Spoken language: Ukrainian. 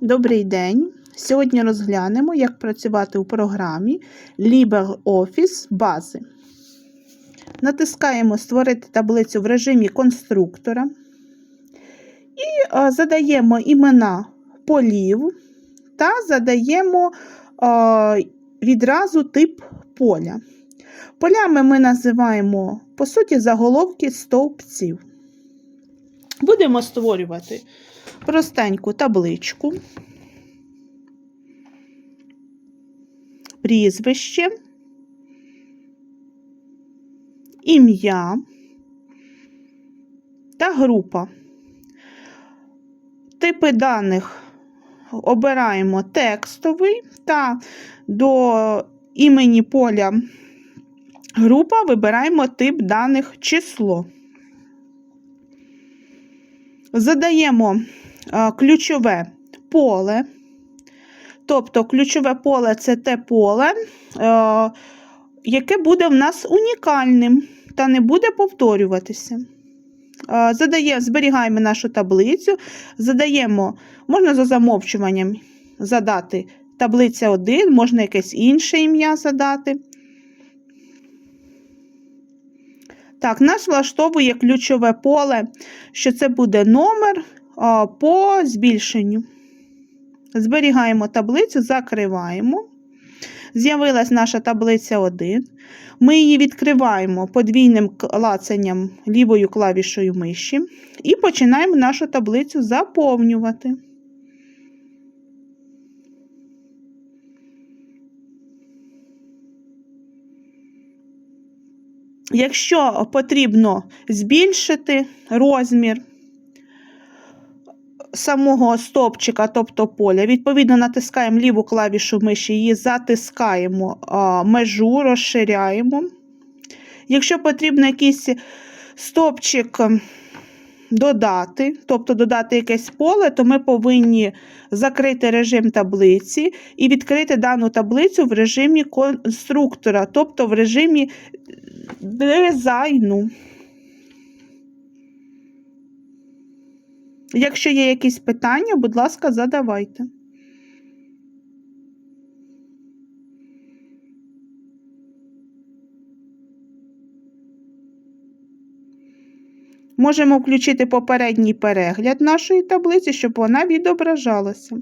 Добрий день! Сьогодні розглянемо, як працювати у програмі LibreOffice бази. Натискаємо Створити таблицю в режимі конструктора і задаємо імена полів та задаємо відразу тип поля. Полями ми називаємо, по суті, заголовки стовпців. Будемо створювати простеньку табличку, прізвище, ім'я та група. Типи даних обираємо текстовий та до імені поля група вибираємо тип даних число. Задаємо ключове поле. Тобто ключове поле це те поле, яке буде в нас унікальним та не буде повторюватися. Задає, зберігаємо нашу таблицю, задаємо, можна за замовчуванням задати таблиця 1, можна якесь інше ім'я задати. Так, нас влаштовує ключове поле, що це буде номер по збільшенню. Зберігаємо таблицю, закриваємо. З'явилась наша таблиця 1. Ми її відкриваємо подвійним клацанням лівою клавішою миші і починаємо нашу таблицю заповнювати. Якщо потрібно збільшити розмір самого стопчика, тобто поля, відповідно натискаємо ліву клавішу миші, її затискаємо межу, розширяємо. Якщо потрібно якийсь стопчик додати, тобто додати якесь поле, то ми повинні закрити режим таблиці і відкрити дану таблицю в режимі конструктора, тобто в режимі дизайну. Якщо є якісь питання, будь ласка, задавайте. Можемо включити попередній перегляд нашої таблиці, щоб вона відображалася.